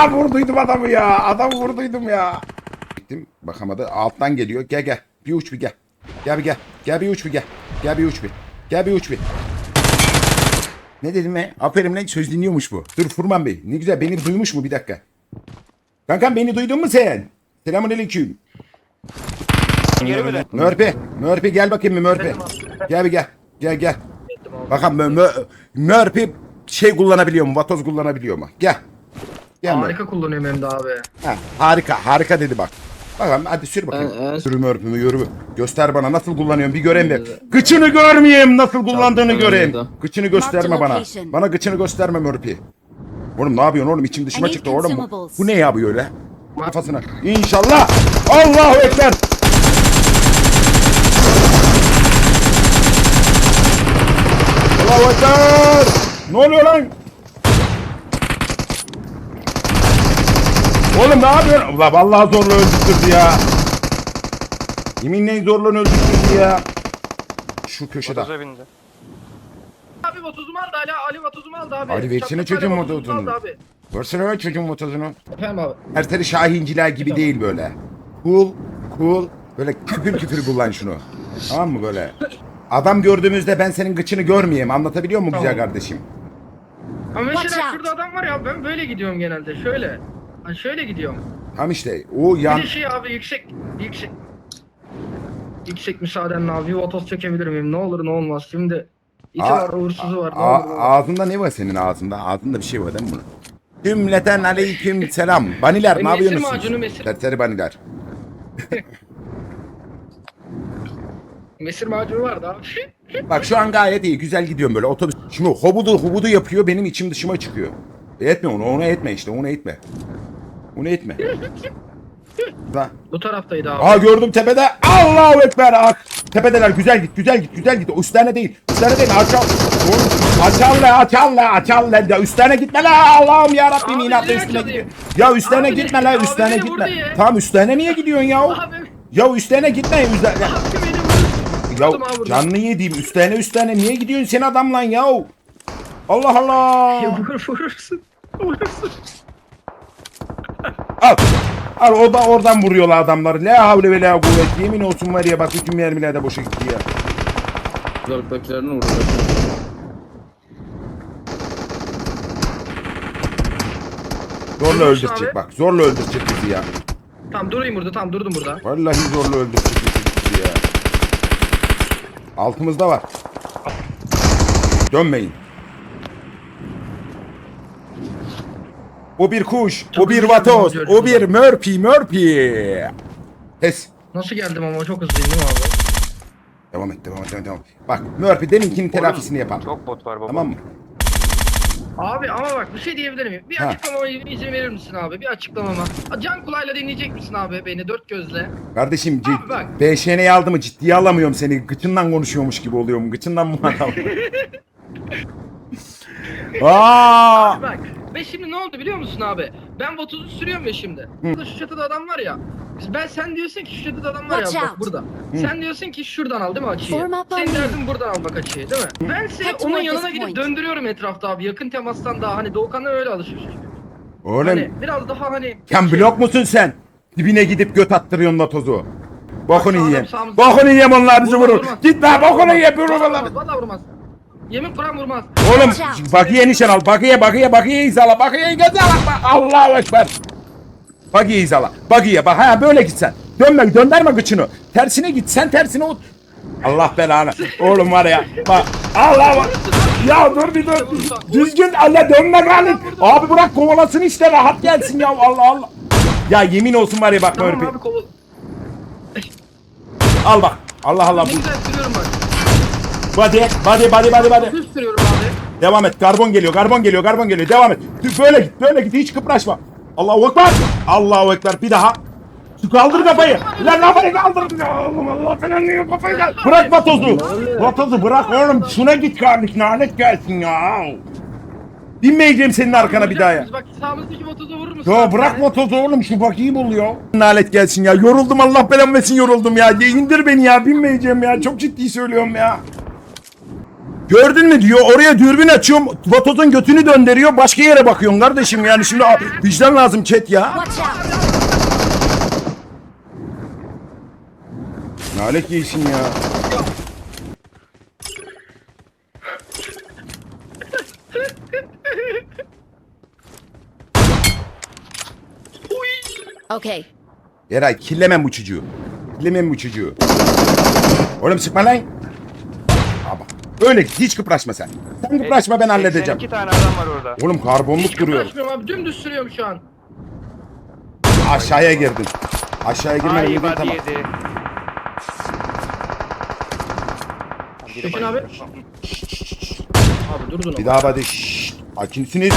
Aa vurduydum adamı ya. Adamı vurduydum ya. Gittim bakamadı. Alttan geliyor. Gel gel. Bir uç bir gel. Gel bir gel. Gel bir uç bir gel. Gel bir uç bir. Gel bir uç bir. Ne dedim ben? Aferin lan söz dinliyormuş bu. Dur Furman Bey. Ne güzel beni duymuş mu bir dakika. Kankam beni duydun mu sen? Selamun aleyküm. Mörpe. Mörpe gel bakayım bir Mörpe. Gel bir gel. Gel gel. Bakalım mö, mö, Mörpe şey kullanabiliyor mu? Vatoz kullanabiliyor mu? Gel. Gel Mörpe. Harika kullanıyorum hem de abi. Ha, harika harika dedi bak. Bakalım hadi sür bakayım. Ben- ben- Sürü mörpümü yürü. Göster bana nasıl kullanıyorsun bir göreyim bir. Gıçını görmeyeyim nasıl kullandığını Çok göreyim. Gıçını gösterme bana. Bana gıçını gösterme mörpü. Oğlum ne yapıyorsun oğlum içim dışıma çıktı oğlum. Bu, bu ne ya bu öyle? Kafasına. İnşallah. Allahu Ekber. Allahu Ekber. Ne oluyor lan? Oğlum ne yapıyorsun? Ulan vallahi zorla öldürdü ya. Yeminle zorla öldürdü ya. Şu köşede. Bindi. Abi vatuzum aldı Ali, Ali vatuzum aldı abi. Ali versene çocuğun Abi. Versene lan çocuğun motozunu. Efendim abi. Erteli Şahinciler gibi değil böyle. Cool, cool. Böyle küfür küfür kullan şunu. Tamam mı böyle? Adam gördüğümüzde ben senin gıçını görmeyeyim. Anlatabiliyor mu güzel kardeşim? Ama mesela şurada adam var ya ben böyle gidiyorum genelde şöyle. Hani şöyle gidiyorum. Tam işte o Bir yan... de şey abi yüksek yüksek yüksek müsaadenle abi vatoz çekebilir miyim? Ne olur ne olmaz. Şimdi iti Aa, var, uğursuzu var. Ne A- olur, ne ağzında ne var senin ağzında? Ağzında bir şey var değil mi bunun? Cümleten aleyküm selam. Baniler ne E, mesir yapıyorsunuz? macunu, mesir. Terseri baniler. Mesir macunu vardı abi. Bak şu an gayet iyi. Güzel gidiyorum böyle otobüs. Şimdi hobudu hubudu yapıyor. Benim içim dışıma çıkıyor. Etme onu. Onu etme işte. Onu etme. Onu etme. Lan. Bu taraftaydı abi. Aa gördüm tepede. Allahu Ekber. Ak. Tepedeler güzel git güzel git güzel git. Üstlerine değil. Üstlerine değil. Açal. Açal la açal la açal la. Üstlerine gitme la. Allah'ım ya Rabbim inatla üstüne gidiyor. Ya üstlerine Abi, gitme la üstlerine gitme. Tamam üstlerine niye gidiyorsun ya? Abi, Ya üstlerine gitme. Üstlerine. Ya canlı yediğim üstlerine üstlerine niye gidiyorsun sen adam lan ya? Allah Allah. Ya vur, vurursun. Vurursun. Al. Al o da oradan vuruyorlar adamları. La havle ve la kuvvet. Yemin olsun var ya bak bütün mermiler de boşa gitti ya. Uzaktakilerini vurdu. Zorla öldürecek abi. bak. Zorla öldürecek bizi ya. Tamam durayım burada tamam durdum burada. Vallahi zorla öldürecek bizi ya. Altımızda var. Dönmeyin. O bir kuş, o Çok bir hızlı vatoz, o bir mörpi mörpi. Pes. Nasıl geldim ama çok hızlıyım değil mi abi? Devam et, devam et, devam et, devam et. Bak Murphy deminkinin telafisini yapalım. Çok bot var baba. Tamam mı? Abi ama bak bir şey diyebilir miyim? Bir Ha. açıklamama izin verir misin abi? Bir açıklamama. Can kulağıyla dinleyecek misin abi beni dört gözle? Kardeşim Abi bak. BŞN'yi aldı mı ciddiye alamıyorum seni. Gıçından konuşuyormuş gibi oluyorum. Gıçından mı adam? Aa! Abi bak. Ve şimdi ne oldu biliyor musun abi? Ben Vatuz'u sürüyorum ya şimdi. Burada şu çatıda adam var ya. Ben sen diyorsun ki şu çatıda adam var ya Watch bak out. burada. Sen diyorsun ki şuradan al değil mi açıyı? Form up Senin me. derdin buradan almak açıyı değil mi? Ben Head onun yanına this gidip point. döndürüyorum etrafta abi. Yakın temastan daha hani Doğukan'la öyle alışmış. Oğlum Hani biraz daha hani... sen blok musun sen? Dibine gidip göt attırıyorsun da tozu. Bokunu Sağdan, yiyeyim. sağımızdan- Bokunu yiyeyim onlar bizi Vurmaz, vurur. vurmaz. Git lan bokunu ye vurur onlar. vurmaz. Yemin Kur'an vurmaz. Oğlum bakiye nişan al. Bakiye bakiye bakiye izala. Bakiye izala. Allahu Ekber. Bakiye izala. Bakiye bak ha böyle git sen. Dönme döndürme gıçını. Tersine git sen tersine ot. Allah belanı. Oğlum var ya. Bak. Allah bak. Ya dur bir dur. Düzgün Allah dönme galip. Abi bırak kovalasın işte rahat gelsin ya Allah Allah. Ya yemin olsun var ya bak Tamam abi kolu. Al bak. Allah Allah. Ne güzel sürüyorum bak. Body body body body body. Hız sürüyorum abi. Devam et. Karbon geliyor. Karbon geliyor. Karbon geliyor. Devam et. Böyle git. Böyle git. Hiç kıpraşma. Allahu Ekber. Allahu Ekber. Bir daha. Şu kaldır kafayı. Lan kafayı kaldır. Ya oğlum Allah falan niye kafayı kaldır. Bırak vatozu. Vatozu bırak oğlum. Şuna git kardeş. Lanet gelsin ya. Binmeyeceğim senin arkana bir daha ya. Bak sağımızdaki motoru vurur musun? Ya bırak vatozu oğlum. Şu bakayım ya. Lanet gelsin ya. Yoruldum Allah belamı versin yoruldum ya. İndir beni ya. Binmeyeceğim ya. Çok ciddi söylüyorum ya. Gördün mü diyor oraya dürbün açıyorum vatozun götünü döndürüyor başka yere bakıyorsun kardeşim yani şimdi a- vicdan lazım chat ya. Nalet giysin ya. Okay. Eray killemem bu çocuğu. Killemem bu çocuğu. Oğlum sıkma lan. Öyle hiç kıpraşma sen. Sen kıpraşma ben halledeceğim. 82 tane adam var orada. Oğlum karbonluk duruyor. Uğraşmıyorum abi dümdüz sürüyorum şu an. Aşağıya girdin. Aşağıya girmeye Ay girdin body tamam. yedi. Tekin abi. Abi durdun Bir ama. daha hadi. Şşşt. Sakinsiniz.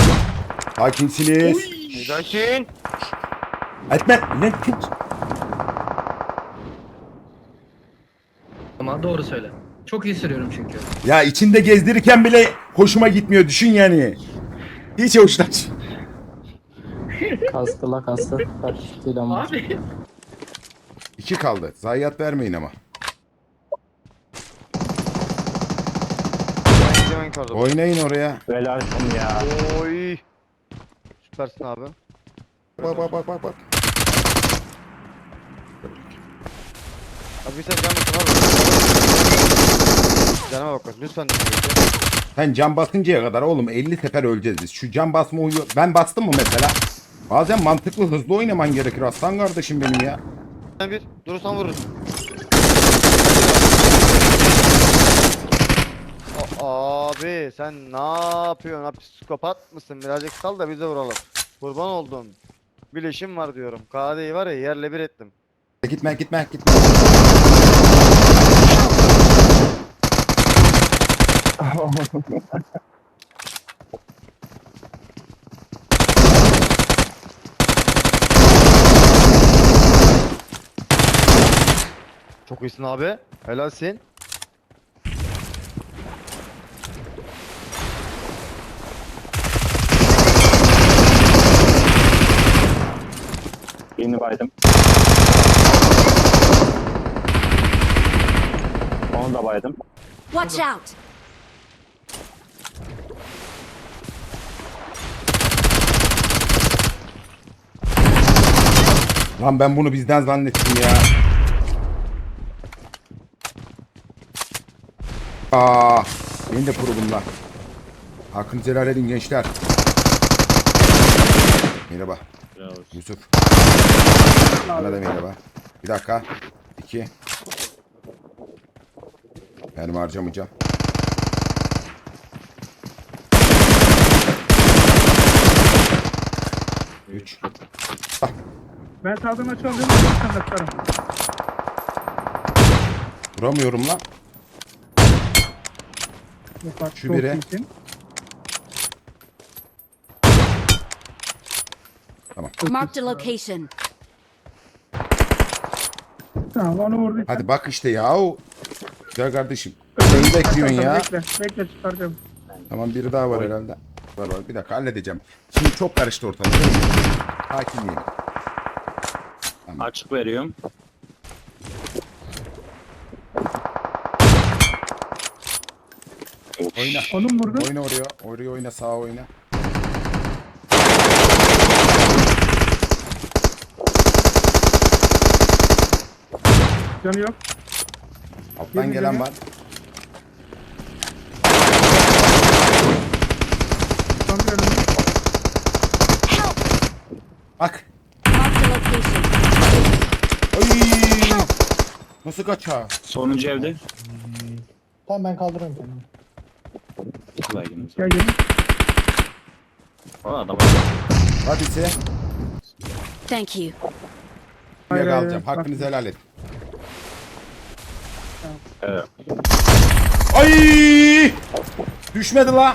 Sakinsiniz. Sakin. Etme. Ne tut. Ama doğru söyle. Çok iyi sürüyorum çünkü. Ya içinde gezdirirken bile hoşuma gitmiyor. Düşün yani. Hiç hoşlaş. Kastı la kastı. Ama. Abi. İki kaldı. Zayiat vermeyin ama. Oynayın oraya. Helal olsun ya. Oy. Süpersin abi. Bak bak bak bak bak. Abi bir sen can. Canıma bak bak lütfen. Sen can basıncaya kadar oğlum 50 sefer öleceğiz biz. Şu can basma uyu... Ben bastım mı mesela? Bazen mantıklı hızlı oynaman gerekir aslan kardeşim benim ya. Sen bir durursan vururuz. A- Abi sen ne yapıyorsun? Abi psikopat mısın? Birazcık sal da bize vuralım. Kurban oldum. Bileşim var diyorum. KD'yi var ya yerle bir ettim. Gitme gitme gitme. Çok iyisin abi. Helalsin. Birini baydım. Onu da baydım. Watch out! Lan ben bunu bizden zannettim ya. Aa, beni de kuru bunlar. Hakkınızı helal edin gençler. Merhaba. Yusuf. Bana da merhaba. Bir dakika. İki. Mermi harcamayacağım. Üç. Ben sağdan açıyorum dedim sen açarım. Vuramıyorum lan. Yok bak, Şu çok biri. iyisin. Marked a location. Tamam onu vurdu. Hadi bak işte yahu. Güzel kardeşim. Neyi bekliyorsun ya? Bekle, bekle çıkaracağım. Tamam biri daha var herhalde. Var var bir dakika halledeceğim. Şimdi çok karıştı ortalık. Sakinleyin. Açık veriyorum. Oyna. Onun vurdu. Oyna oraya. Oraya oyna sağa oyna. Canı yok. Alttan Yürü, gelen yürü. var. Son bir önümde. Bak. Marked a location. Ay! Nasıl kaça? Sonuncu evde. Tamam ben kaldırıyorum kendimi. Baygınız. Gel gelin. O adam. Hadise. Thank you. Hayır, Buraya hayır, kalacağım. bak. Hakkınızı helal edin. Evet. Ay! Düşmedi la.